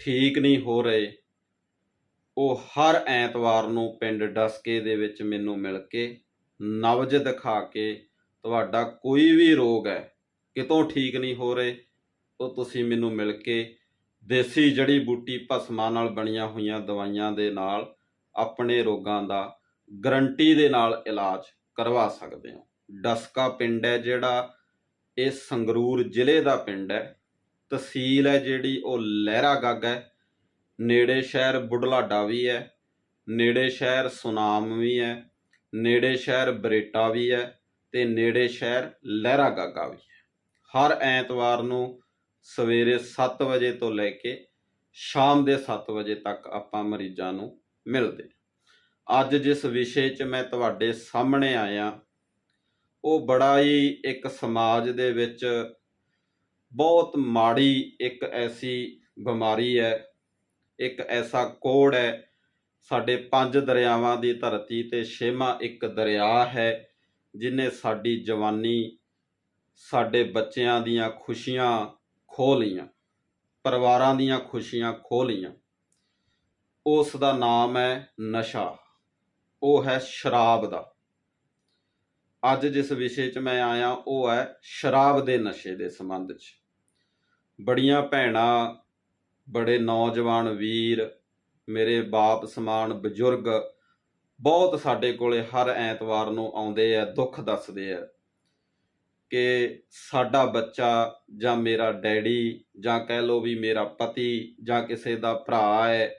ਠੀਕ ਨਹੀਂ ਹੋ ਰਹੇ। ਉਹ ਹਰ ਐਤਵਾਰ ਨੂੰ ਪਿੰਡ ਡਸਕੇ ਦੇ ਵਿੱਚ ਮੈਨੂੰ ਮਿਲ ਕੇ ਨਵਜ ਦਿਖਾ ਕੇ ਤੁਹਾਡਾ ਕੋਈ ਵੀ ਰੋਗ ਹੈ, ਕਿਤੋਂ ਠੀਕ ਨਹੀਂ ਹੋ ਰਹੇ, ਉਹ ਤੁਸੀਂ ਮੈਨੂੰ ਮਿਲ ਕੇ ਦੇਸੀ ਜੜੀ ਬੂਟੀ ਭਸਮਾਂ ਨਾਲ ਬਣੀਆਂ ਹੋਈਆਂ ਦਵਾਈਆਂ ਦੇ ਨਾਲ ਆਪਣੇ ਰੋਗਾਂ ਦਾ ਗਰੰਟੀ ਦੇ ਨਾਲ ਇਲਾਜ ਕਰਵਾ ਸਕਦੇ ਹੋ। ਡਸਕਾ ਪਿੰਡ ਹੈ ਜਿਹੜਾ, ਇਹ ਸੰਗਰੂਰ ਜ਼ਿਲ੍ਹੇ ਦਾ ਪਿੰਡ ਹੈ। ਤਹਿਸੀਲ ਹੈ ਜਿਹੜੀ ਉਹ ਲਹਿਰਾ ਗੱਗ ਹੈ। ਨੇੜੇ ਸ਼ਹਿਰ ਬੁਢਲਾਡਾ ਵੀ ਹੈ। ਨੇੜੇ ਸ਼ਹਿਰ ਸੁਨਾਮ ਵੀ ਹੈ। ਨੇੜੇ ਸ਼ਹਿਰ ਬਰੇਟਾ ਵੀ ਹੈ ਤੇ ਨੇੜੇ ਸ਼ਹਿਰ ਲਹਿਰਾ ਗਾਗਾ ਵੀ ਹੈ। ਹਰ ਐਤਵਾਰ ਨੂੰ ਸਵੇਰੇ 7 ਵਜੇ ਤੋਂ ਲੈ ਕੇ ਸ਼ਾਮ ਦੇ 7 ਵਜੇ ਤੱਕ ਆਪਾਂ ਮਰੀਜ਼ਾਂ ਨੂੰ ਮਿਲਦੇ ਅੱਜ ਜਿਸ ਵਿਸ਼ੇ 'ਚ ਮੈਂ ਤੁਹਾਡੇ ਸਾਹਮਣੇ ਆਇਆ, ਉਹ ਬੜਾ ਹੀ ਇੱਕ ਸਮਾਜ ਦੇ ਵਿੱਚ ਬਹੁਤ ਮਾੜੀ ਇੱਕ ਐਸੀ ਬਿਮਾਰੀ ਹੈ, ਇੱਕ ਐਸਾ ਕੋੜ ਹੈ, ਸਾਡੇ ਪੰਜ ਦਰਿਆਵਾਂ ਦੀ ਧਰਤੀ ਤੇ ਛੇਵਾਂ ਇੱਕ ਦਰਿਆ ਹੈ, ਜਿਨੇ ਸਾਡੀ ਜਵਾਨੀ, ਸਾਡੇ ਬੱਚਿਆਂ ਦੀਆਂ ਖੁਸ਼ੀਆਂ ਖੋਹ ਲਈਆਂ, ਪਰਿਵਾਰਾਂ ਦੀਆਂ ਖੁਸ਼ੀਆਂ ਖੋਹ ਲਈਆਂ। ਉਸ ਦਾ ਨਾਮ ਹੈ ਨਸ਼ਾ, ਉਹ ਹੈ ਸ਼ਰਾਬ ਦਾ। ਅੱਜ ਜਿਸ ਵਿਸ਼ੇ 'ਚ ਮੈਂ ਆਇਆ, ਉਹ ਹੈ ਸ਼ਰਾਬ ਦੇ ਨਸ਼ੇ ਦੇ ਸੰਬੰਧ 'ਚ। ਬੜੀਆਂ ਭੈਣਾਂ, ਬੜੇ ਨੌਜਵਾਨ ਵੀਰ, ਮੇਰੇ ਬਾਪ ਸਮਾਨ ਬਜ਼ੁਰਗ, ਬਹੁਤ ਸਾਡੇ ਕੋਲੇ ਹਰ ਐਤਵਾਰ ਨੂੰ ਆਉਂਦੇ ਆ, ਦੁੱਖ ਦੱਸਦੇ ਆ ਕਿ ਸਾਡਾ ਬੱਚਾ ਜਾਂ ਮੇਰਾ ਡੈਡੀ ਜਾਂ ਕਹਿ ਲੋ ਵੀ ਮੇਰਾ ਪਤੀ ਜਾਂ ਕਿਸੇ ਦਾ ਭਰਾ ਹੈ,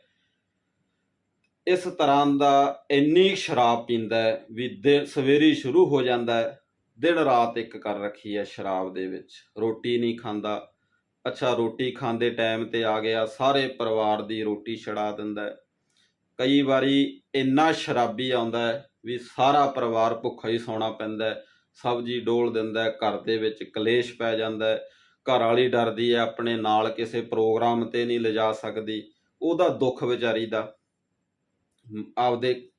ਇਸ ਤਰ੍ਹਾਂ ਦਾ ਇੰਨੀ ਸ਼ਰਾਬ ਪੀਂਦਾ ਵੀ ਦਿਨ ਸਵੇਰੀ ਸ਼ੁਰੂ ਹੋ ਜਾਂਦਾ ਦਿਨ ਰਾਤ ਇੱਕ ਕਰ ਰੱਖੀ ਹੈ ਸ਼ਰਾਬ ਦੇ ਵਿੱਚ, ਰੋਟੀ ਨਹੀਂ ਖਾਂਦਾ ਅੱਛਾ, ਰੋਟੀ ਖਾਂਦੇ ਟਾਈਮ ਤੇ ਆ ਗਿਆ, ਸਾਰੇ ਪਰਿਵਾਰ ਦੀ ਰੋਟੀ ਛਡਾ ਦਿੰਦਾ ਹੈ। ਕਈ ਵਾਰੀ ਇੰਨਾ ਸ਼ਰਾਬੀ ਆਉਂਦਾ ਹੈ ਵੀ ਸਾਰਾ ਪਰਿਵਾਰ ਭੁੱਖਾ ਹੀ ਸੌਣਾ ਪੈਂਦਾ ਹੈ। ਸਬਜ਼ੀ ਡੋਲ ਦਿੰਦਾ ਹੈ, ਘਰ ਦੇ ਵਿੱਚ ਕਲੇਸ਼ ਪੈ ਜਾਂਦਾ ਹੈ। ਘਰ ਵਾਲੀ ਡਰਦੀ ਹੈ, ਆਪਣੇ ਨਾਲ ਕਿਸੇ ਪ੍ਰੋਗਰਾਮ ਤੇ ਨਹੀਂ ਲਿਜਾ ਸਕਦੀ। ਉਹਦਾ ਦੁੱਖ ਵਿਚਾਰੀ ਦਾ। ਆਪਦੇ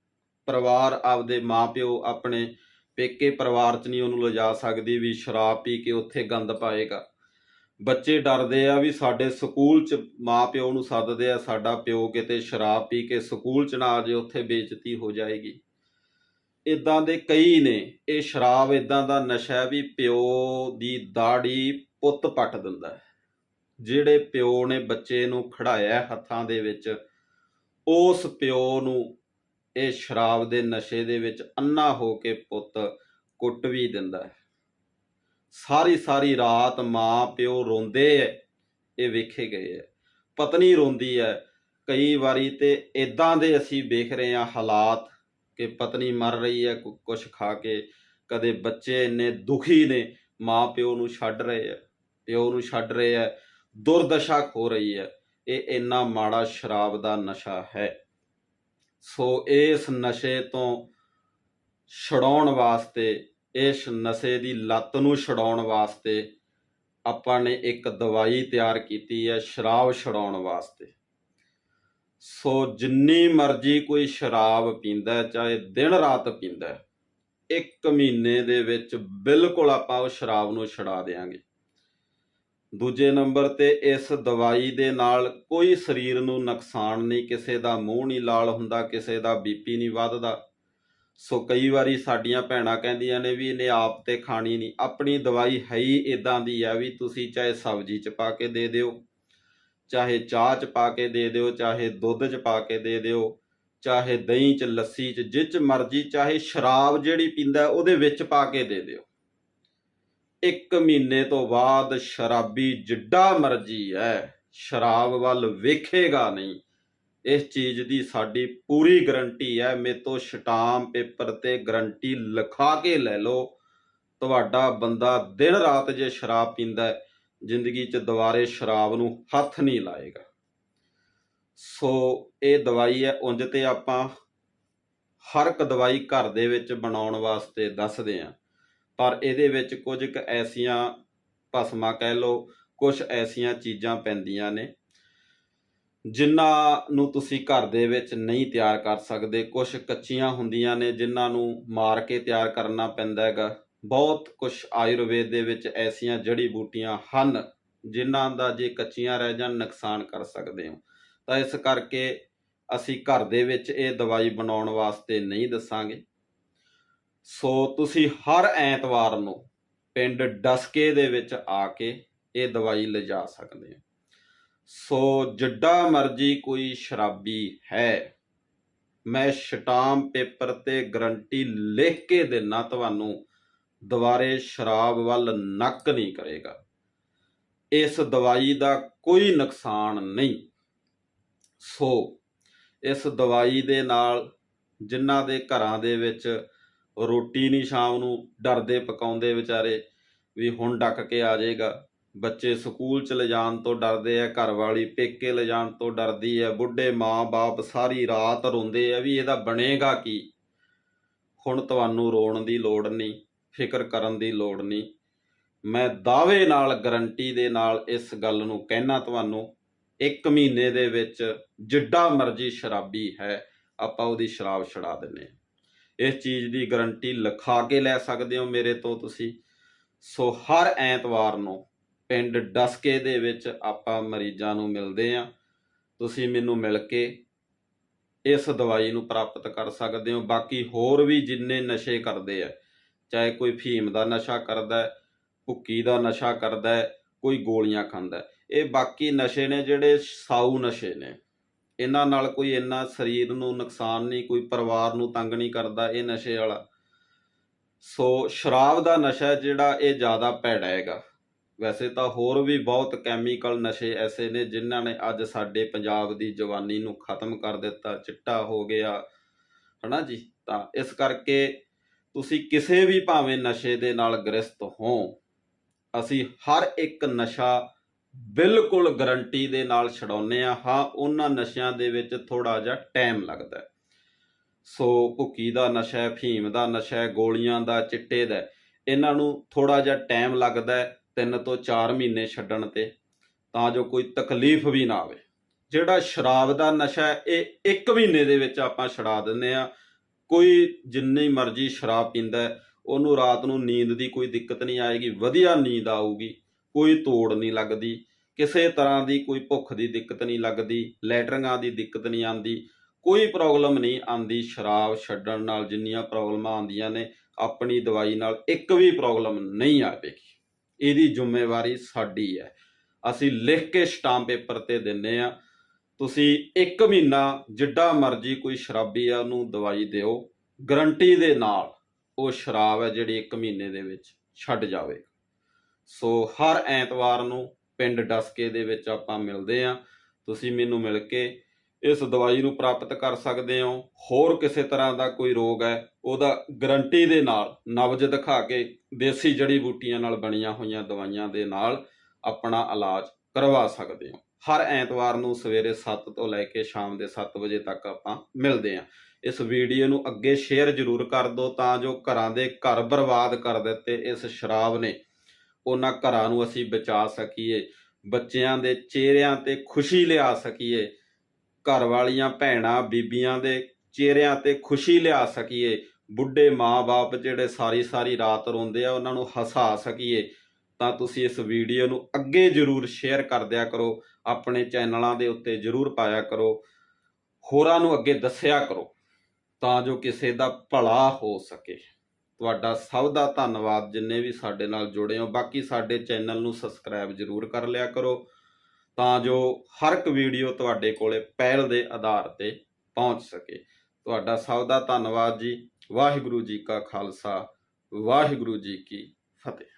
ਪਰਿਵਾਰ, ਆਪਦੇ ਮਾਪਿਓ, ਆਪਣੇ ਪੇਕੇ ਪਰਿਵਾਰ ਚ ਨਹੀਂ ਉਹਨੂੰ ਲਿਜਾ ਸਕਦੀ ਵੀ ਸ਼ਰਾਬ ਪੀ ਕੇ ਉੱਥੇ ਗੰਦ ਪਾਏਗਾ। ਬੱਚੇ ਡਰਦੇ ਆ ਵੀ ਸਾਡੇ ਸਕੂਲ ਚ ਮਾਪਿਓ ਨੂੰ ਸੱਦਦੇ ਆ, ਸਾਡਾ ਪਿਓ ਕਿਤੇ ਸ਼ਰਾਬ ਪੀ ਕੇ ਸਕੂਲ ਚ ਨਾ ਆ ਜੇ, ਉੱਥੇ ਬੇਇੱਜ਼ਤੀ ਹੋ ਜਾਏਗੀ। ਇਦਾਂ ਦੇ ਕਈ ਨੇ, ਇਹ ਸ਼ਰਾਬ ਇਦਾਂ ਦਾ ਨਸ਼ਾ ਵੀ ਪਿਓ ਦੀ ਦਾੜੀ ਪੁੱਤ ਪੱਟ ਦਿੰਦਾ ਜਿਹੜੇ ਪਿਓ ਨੇ ਬੱਚੇ ਨੂੰ ਖੜਾਇਆ ਹੱਥਾਂ ਦੇ ਵਿੱਚ, ਉਸ ਪਿਓ ਨੂੰ ਇਹ ਸ਼ਰਾਬ ਦੇ ਨਸ਼ੇ ਦੇ ਵਿੱਚ ਅੰਨਾ ਹੋ ਕੇ ਪੁੱਤ ਕੁੱਟ ਵੀ ਦਿੰਦਾ ਹੈ। ਸਾਰੀ ਸਾਰੀ ਰਾਤ ਮਾਂ ਪਿਓ ਰੋਂਦੇ ਐ, ਇਹ ਵੇਖੇ ਗਏ ਐ। ਪਤਨੀ ਰੋਂਦੀ ਐ। ਕਈ ਵਾਰੀ ਤੇ ਇਦਾਂ ਦੇ ਅਸੀਂ ਵੇਖ ਰਹੇ ਹਾਂ ਹਾਲਾਤ ਕਿ ਪਤਨੀ ਮਰ ਰਹੀ ਹੈ ਕੁਝ ਖਾ ਕੇ। ਕਦੇ ਬੱਚੇ ਇੰਨੇ ਦੁਖੀ ਨੇ, ਮਾਂ ਪਿਓ ਨੂੰ ਛੱਡ ਰਹੇ ਐ, ਪਿਓ ਨੂੰ ਛੱਡ ਰਹੇ ਐ, ਦੁਰਦਸ਼ਾ ਖੋ ਰਹੀ ਹੈ ਇਹ ਇੰਨਾ ਮਾੜਾ ਸ਼ਰਾਬ ਦਾ ਨਸ਼ਾ ਹੈ। ਸੋ ਇਸ ਨਸ਼ੇ ਤੋਂ ਛਡਾਉਣ ਵਾਸਤੇ ਇਸ ਨਸ਼ੇ ਦੀ ਲੱਤ ਨੂੰ ਛਡਾਉਣ ਵਾਸਤੇ ਆਪਾਂ ਨੇ ਇੱਕ ਦਵਾਈ ਤਿਆਰ ਕੀਤੀ ਹੈ, ਸ਼ਰਾਬ ਛਡਾਉਣ ਵਾਸਤੇ। ਸੋ ਜਿੰਨੀ ਮਰਜ਼ੀ ਕੋਈ ਸ਼ਰਾਬ ਪੀਂਦਾ ਚਾਹੇ ਦਿਨ ਰਾਤ ਪੀਂਦਾ ਇੱਕ ਮਹੀਨੇ ਦੇ ਵਿੱਚ ਬਿਲਕੁਲ ਆਪਾਂ ਉਹ ਸ਼ਰਾਬ ਨੂੰ ਛਡਾ ਦੇਾਂਗੇ ਦੂਜੇ ਨੰਬਰ ਤੇ ਇਸ ਦਵਾਈ ਦੇ ਨਾਲ ਕੋਈ ਸਰੀਰ ਨੂੰ ਨੁਕਸਾਨ ਨਹੀਂ, ਕਿਸੇ ਦਾ ਮੂੰਹ ਨਹੀਂ ਲਾਲ ਹੁੰਦਾ, ਕਿਸੇ ਦਾ ਬੀਪੀ ਨਹੀਂ ਵੱਧਦਾ। ਸੋ ਕਈ ਵਾਰੀ ਸਾਡੀਆਂ ਭੈਣਾਂ ਕਹਿੰਦੀਆਂ ਨੇ ਵੀ ਇਹਨੇ ਆਪ ਤੇ ਖਾਣੀ ਨਹੀਂ, ਆਪਣੀ ਦਵਾਈ ਹੈ ਹੀ ਇਦਾਂ ਦੀ ਆ ਵੀ ਤੁਸੀਂ ਚਾਹੇ ਸਬਜ਼ੀ ਚ ਪਾ ਕੇ ਦੇ ਦਿਓ, ਚਾਹੇ ਚਾਹ ਚ ਪਾ ਕੇ ਦੇ ਦਿਓ, ਚਾਹੇ ਦੁੱਧ ਚ ਪਾ ਕੇ ਦੇ ਦਿਓ, ਚਾਹੇ ਦਹੀਂ ਚ, ਲੱਸੀ ਚ ਜਿੱਚ ਮਰਜ਼ੀ, ਚਾਹੇ ਸ਼ਰਾਬ ਜਿਹੜੀ ਪੀਂਦਾ ਉਹਦੇ ਵਿੱਚ ਪਾ ਕੇ ਦੇ ਦਿਓ। ਇੱਕ ਮਹੀਨੇ ਤੋਂ ਬਾਅਦ ਸ਼ਰਾਬੀ ਜਿੱਡਾ ਮਰਜ਼ੀ ਹੈ, ਸ਼ਰਾਬ ਵੱਲ ਵੇਖੇਗਾ ਨਹੀਂ। ਇਸ ਚੀਜ਼ ਦੀ ਸਾਡੀ ਪੂਰੀ ਗਰੰਟੀ ਹੈ। ਮੇਰੇ ਤੋਂ ਸਟਾਮ ਪੇਪਰ ਤੇ ਗਰੰਟੀ ਲਿਖਾ ਕੇ ਲੈ ਲਓ। ਤੁਹਾਡਾ ਬੰਦਾ ਦਿਨ ਰਾਤ ਜੇ ਸ਼ਰਾਬ ਪੀਂਦਾ ਹੈ, ਜ਼ਿੰਦਗੀ 'ਚ ਦੁਬਾਰੇ ਸ਼ਰਾਬ ਨੂੰ ਹੱਥ ਨਹੀਂ ਲਾਏਗਾ। ਸੋ ਇਹ ਦਵਾਈ ਹੈ, ਉਂਝ ਤੇ ਆਪਾਂ ਹਰ ਇੱਕ ਦਵਾਈ ਘਰ ਦੇ ਵਿੱਚ ਬਣਾਉਣ ਵਾਸਤੇ ਦੱਸਦੇ ਆ ਪਰ ਇਹਦੇ ਵਿੱਚ ਕੁਝ ਕੁ ਐਸੀਆਂ ਭਸਮਾਂ ਕਹਿ ਲਓ, ਕੁਝ ਐਸੀਆਂ ਚੀਜ਼ਾਂ ਪੈਂਦੀਆਂ ਨੇ। ਜਿਨ੍ਹਾਂ ਨੂੰ ਤੁਸੀਂ ਘਰ ਦੇ ਵਿੱਚ ਨਹੀਂ ਤਿਆਰ ਕਰ ਸਕਦੇ ਕੁਝ ਕੱਚੀਆਂ ਹੁੰਦੀਆਂ ਨੇ ਜਿਨ੍ਹਾਂ ਨੂੰ ਮਾਰ ਕੇ ਤਿਆਰ ਕਰਨਾ ਪੈਂਦਾ ਹੈਗਾ। ਬਹੁਤ ਕੁਝ ਆਯੁਰਵੇਦ ਦੇ ਵਿੱਚ ਐਸੀਆਂ ਜੜੀ ਬੂਟੀਆਂ ਹਨ ਜਿਨ੍ਹਾਂ ਦਾ ਜੇ ਕੱਚੀਆਂ ਰਹਿ ਜਾਣ, ਨੁਕਸਾਨ ਕਰ ਸਕਦੇ ਹੋ। ਤਾਂ ਇਸ ਕਰਕੇ ਅਸੀਂ ਘਰ ਦੇ ਵਿੱਚ ਇਹ ਦਵਾਈ ਬਣਾਉਣ ਵਾਸਤੇ ਨਹੀਂ ਦੱਸਾਂਗੇ। ਸੋ ਤੁਸੀਂ ਹਰ ਐਤਵਾਰ ਨੂੰ ਪਿੰਡ ਡਸਕੇ ਦੇ ਵਿੱਚ ਆ ਕੇ ਇਹ ਦਵਾਈ ਲਿਜਾ ਸਕਦੇ ਹੋ। ਸੋ ਜਿੱਡਾ ਮਰਜ਼ੀ ਕੋਈ ਸ਼ਰਾਬੀ ਹੈ। ਮੈਂ ਸ਼ਟਾਮ ਪੇਪਰ ਤੇ ਗਰੰਟੀ ਲਿਖ ਕੇ ਦੇਣਾ ਤੁਹਾਨੂੰ, ਦੁਬਾਰੇ ਸ਼ਰਾਬ ਵੱਲ ਨੱਕ ਨਹੀਂ ਕਰੇਗਾ। ਇਸ ਦਵਾਈ ਦਾ ਕੋਈ ਨੁਕਸਾਨ ਨਹੀਂ। ਸੋ ਇਸ ਦਵਾਈ ਦੇ ਨਾਲ ਜਿਨ੍ਹਾਂ ਦੇ ਘਰਾਂ ਦੇ ਵਿੱਚ ਰੋਟੀ ਨਹੀਂ, ਸ਼ਾਮ ਨੂੰ ਡਰਦੇ ਪਕਾਉਂਦੇ ਵਿਚਾਰੇ, ਵੀ ਹੁਣ ਡੱਕ ਕੇ ਆ ਜਾਏਗਾ। ਬੱਚੇ ਸਕੂਲ ਚ ਲਿਜਾਣ ਤੋਂ ਡਰਦੇ ਆ ਘਰ ਵਾਲੀ ਪੇਕੇ ਲਿਜਾਣ ਤੋਂ ਡਰਦੀ ਹੈ ਬੁੱਢੇ ਮਾਂ-ਬਾਪ ਸਾਰੀ ਰਾਤ ਰੋਂਦੇ ਆ ਵੀ ਇਹਦਾ ਬਣੇਗਾ ਕੀ? ਹੁਣ ਤੁਹਾਨੂੰ ਰੋਣ ਦੀ ਲੋੜ ਨਹੀਂ, ਫਿਕਰ ਕਰਨ ਦੀ ਲੋੜ ਨਹੀਂ। ਮੈਂ ਦਾਅਵੇ ਨਾਲ, ਗਰੰਟੀ ਦੇ ਨਾਲ ਇਸ ਗੱਲ ਨੂੰ ਕਹਿਣਾ ਤੁਹਾਨੂੰ, ਇੱਕ ਮਹੀਨੇ ਦੇ ਵਿੱਚ ਜਿੱਡਾ ਮਰਜ਼ੀ ਸ਼ਰਾਬੀ ਹੈ, ਆਪਾਂ ਉਹਦੀ ਸ਼ਰਾਬ ਛੁਡਾ ਦਿੰਨੇ ਹਾਂ। ਇਸ ਚੀਜ਼ ਦੀ ਗਰੰਟੀ ਲਿਖਾ ਕੇ ਲੈ ਸਕਦੇ ਹੋ ਮੇਰੇ ਤੋਂ ਤੁਸੀਂ। ਸੋ ਹਰ ਐਤਵਾਰ ਨੂੰ ਪਿੰਡ ਡਸਕੇ ਦੇ ਵਿੱਚ ਆਪਾਂ ਮਰੀਜ਼ਾਂ ਨੂੰ ਮਿਲਦੇ ਆ ਤੁਸੀਂ ਮੈਨੂੰ ਮਿਲ ਕੇ ਇਸ ਦਵਾਈ ਨੂੰ ਪ੍ਰਾਪਤ ਕਰ ਸਕਦੇ ਹੋ। ਬਾਕੀ ਹੋਰ ਵੀ ਜਿੰਨੇ ਨਸ਼ੇ ਕਰਦੇ ਆ, ਚਾਹੇ ਕੋਈ ਫੀਮ ਦਾ ਨਸ਼ਾ ਕਰਦਾ ਭੁੱਕੀ ਦਾ ਨਸ਼ਾ ਕਰਦਾ ਕੋਈ ਗੋਲੀਆਂ ਖਾਂਦਾ ਇਹ ਬਾਕੀ ਨਸ਼ੇ ਨੇ ਜਿਹੜੇ ਸਾਊ ਨਸ਼ੇ ਨੇ। ਇਹਨਾਂ ਨਾਲ ਕੋਈ ਇੰਨਾ ਸਰੀਰ ਨੂੰ ਨੁਕਸਾਨ ਨਹੀਂ, ਕੋਈ ਪਰਿਵਾਰ ਨੂੰ ਤੰਗ ਨਹੀਂ ਕਰਦਾ ਇਹ ਨਸ਼ੇ ਵਾਲਾ। ਸੋ ਸ਼ਰਾਬ ਦਾ ਨਸ਼ਾ ਜਿਹੜਾ ਇਹ ਜ਼ਿਆਦਾ ਭੈੜਾ ਹੈਗਾ। ਵੈਸੇ ਤਾਂ ਹੋਰ ਵੀ ਬਹੁਤ ਕੈਮੀਕਲ ਨਸ਼ੇ ਐਸੇ ਨੇ ਜਿਨ੍ਹਾਂ ਨੇ ਅੱਜ ਸਾਡੇ ਪੰਜਾਬ ਦੀ ਜਵਾਨੀ ਨੂੰ ਖਤਮ ਕਰ ਦਿੱਤਾ, ਚਿੱਟਾ ਹੋ ਗਿਆ, ਹਨਾ ਜੀ? ਤਾਂ ਇਸ ਕਰਕੇ ਤੁਸੀਂ ਕਿਸੇ ਵੀ ਭਾਵੇਂ ਨਸ਼ੇ ਦੇ ਨਾਲ ਗ੍ਰਸਤ ਹੋ, ਅਸੀਂ ਹਰ ਇੱਕ ਨਸ਼ਾ ਬਿਲਕੁਲ ਗਰੰਟੀ ਦੇ ਨਾਲ ਛਡਾਉਨੇ ਆ ਹਾਂ, ਉਹਨਾਂ ਨਸ਼ਿਆਂ ਦੇ ਵਿੱਚ ਥੋੜਾ ਜਿਹਾ ਟਾਈਮ ਲੱਗਦਾ ਸੋ ਭੁੱਕੀ ਦਾ ਨਸ਼ਾ ਹੈ ਫੀਮ ਦਾ ਨਸ਼ਾ ਹੈ ਗੋਲੀਆਂ ਦਾ, ਚਿੱਟੇ ਦਾ, ਇਹਨਾਂ ਨੂੰ ਥੋੜਾ ਜਿਹਾ ਟਾਈਮ ਲੱਗਦਾ ਤਿੰਨ ਤੋਂ 4 ਮਹੀਨੇ ਛੱਡਣ ਤੇ, ਤਾਂ ਜੋ ਕੋਈ ਤਕਲੀਫ ਵੀ ਨਾ ਆਵੇ। ਜਿਹੜਾ ਸ਼ਰਾਬ ਦਾ ਨਸ਼ਾ ਹੈ, ਇਹ 1 ਮਹੀਨੇ ਦੇ ਵਿੱਚ ਆਪਾਂ ਛਡਾ ਦਿੰਦੇ ਆ ਕੋਈ ਜਿੰਨੀ ਮਰਜ਼ੀ ਸ਼ਰਾਬ ਪੀਂਦਾ ਉਹਨੂੰ ਰਾਤ ਨੂੰ ਨੀਂਦ ਦੀ ਕੋਈ ਦਿੱਕਤ ਨਹੀਂ ਆਏਗੀ, ਵਧੀਆ ਨੀਂਦ ਆਊਗੀ, ਕੋਈ ਤੋੜ ਨਹੀਂ ਲੱਗਦੀ, ਕਿਸੇ ਤਰ੍ਹਾਂ ਦੀ ਕੋਈ ਭੁੱਖ ਦੀ ਦਿੱਕਤ ਨਹੀਂ ਲੱਗਦੀ, ਲੈਟਰਿੰਗਾਂ ਦੀ ਦਿੱਕਤ ਨਹੀਂ ਆਂਦੀ ਕੋਈ ਪ੍ਰੋਬਲਮ ਨਹੀਂ ਆਂਦੀ ਸ਼ਰਾਬ ਛੱਡਣ ਨਾਲ, ਜਿੰਨੀਆਂ ਪ੍ਰੋਬਲਮਾਂ ਆਉਂਦੀਆਂ ਨੇ, ਆਪਣੀ ਦਵਾਈ ਨਾਲ ਇੱਕ ਵੀ ਪ੍ਰੋਬਲਮ ਨਹੀਂ ਆਵੇਗੀ ਇਹਦੀ ਜ਼ਿੰਮੇਵਾਰੀ ਸਾਡੀ ਹੈ। ਅਸੀਂ ਲਿਖ ਕੇ ਸਟਾਂਪ ਪੇਪਰ ਤੇ ਦਿੰਨੇ ਆ। ਤੁਸੀਂ ਇੱਕ ਮਹੀਨਾ ਜਿੱਡਾ ਮਰਜ਼ੀ ਕੋਈ ਸ਼ਰਾਬੀ ਆ ਉਹਨੂੰ ਦਵਾਈ ਦਿਓ। ਗਰੰਟੀ ਦੇ ਨਾਲ ਉਹ ਸ਼ਰਾਬ ਹੈ ਜਿਹੜੀ ਇੱਕ ਮਹੀਨੇ ਦੇ ਵਿੱਚ ਛੱਡ ਜਾਵੇ। ਸੋ ਹਰ ਐਤਵਾਰ ਨੂੰ ਪਿੰਡ ਡਸਕੇ ਦੇ ਵਿੱਚ ਆਪਾਂ ਮਿਲਦੇ ਆ। ਤੁਸੀਂ ਮੈਨੂੰ ਮਿਲ ਕੇ ਇਸ ਦਵਾਈ ਨੂੰ ਪ੍ਰਾਪਤ ਕਰ ਸਕਦੇ ਹੋ। ਹੋਰ ਕਿਸੇ ਤਰ੍ਹਾਂ ਦਾ ਕੋਈ ਰੋਗ ਹੈ, ਉਹਦਾ ਗਰੰਟੀ ਦੇ ਨਾਲ ਨਬਜ ਦਿਖਾ ਕੇ ਦੇਸੀ ਜੜੀ ਬੂਟੀਆਂ ਨਾਲ ਬਣੀਆਂ ਹੋਈਆਂ ਦਵਾਈਆਂ ਦੇ ਨਾਲ ਆਪਣਾ ਇਲਾਜ ਕਰਵਾ ਸਕਦੇ ਹੋ। ਹਰ ਐਤਵਾਰ ਨੂੰ ਸਵੇਰੇ 7 ਤੋਂ ਲੈ ਕੇ ਸ਼ਾਮ ਦੇ 7 ਵਜੇ ਤੱਕ ਆਪਾਂ ਮਿਲਦੇ ਹਾਂ। ਇਸ ਵੀਡੀਓ ਨੂੰ ਅੱਗੇ ਸ਼ੇਅਰ ਜ਼ਰੂਰ ਕਰ ਦਿਓ ਤਾਂ ਜੋ ਘਰਾਂ ਦੇ ਘਰ ਬਰਬਾਦ ਕਰ ਦਿੱਤੇ ਇਸ ਸ਼ਰਾਬ ਨੇ, ਉਹਨਾਂ ਘਰਾਂ ਨੂੰ ਅਸੀਂ ਬਚਾ ਸਕੀਏ, ਬੱਚਿਆਂ ਦੇ ਚਿਹਰਿਆਂ ਤੇ ਖੁਸ਼ੀ ਲਿਆ ਸਕੀਏ ਘਰ ਵਾਲੀਆਂ ਭੈਣਾਂ, ਬੀਬੀਆਂ ਦੇ ਚਿਹਰਿਆਂ ਤੇ ਖੁਸ਼ੀ ਲਿਆ ਸਕੀਏ। ਬੁੱਢੇ ਮਾਂ-ਬਾਪ ਜਿਹੜੇ ਸਾਰੀ ਸਾਰੀ ਰਾਤ ਰੋਂਦੇ ਆ, ਉਹਨਾਂ ਨੂੰ ਹਸਾ ਸਕੀਏ। ਤਾਂ ਤੁਸੀਂ ਇਸ ਵੀਡੀਓ ਨੂੰ ਅੱਗੇ ਜ਼ਰੂਰ ਸ਼ੇਅਰ ਕਰ ਦਿਆ ਕਰੋ। ਆਪਣੇ ਚੈਨਲਾਂ ਦੇ ਉੱਤੇ ਜ਼ਰੂਰ ਪਾਇਆ ਕਰੋ। ਹੋਰਾਂ ਨੂੰ ਅੱਗੇ ਦੱਸਿਆ ਕਰੋ, ਤਾਂ ਜੋ ਕਿਸੇ ਦਾ ਭਲਾ ਹੋ ਸਕੇ। ਤੁਹਾਡਾ ਸਭ ਦਾ ਧੰਨਵਾਦ। ਜਿੰਨੇ ਵੀ ਸਾਡੇ ਨਾਲ ਜੁੜੇ ਹੋ, ਬਾਕੀ ਸਾਡੇ ਚੈਨਲ ਨੂੰ ਸਬਸਕ੍ਰਾਈਬ ਜ਼ਰੂਰ ਕਰ ਲਿਆ ਕਰੋ। ਤਾਂ ਜੋ ਹਰ ਇੱਕ ਵੀਡੀਓ ਤੁਹਾਡੇ ਕੋਲੇ ਪਹਿਲ ਦੇ ਆਧਾਰ ਤੇ ਪਹੁੰਚ ਸਕੇ। ਤੁਹਾਡਾ ਸਭ ਦਾ ਧੰਨਵਾਦ ਜੀ। ਵਾਹਿਗੁਰੂ ਜੀ ਕਾ ਖਾਲਸਾ। ਵਾਹਿਗੁਰੂ ਜੀ ਕੀ ਫਤਿਹ।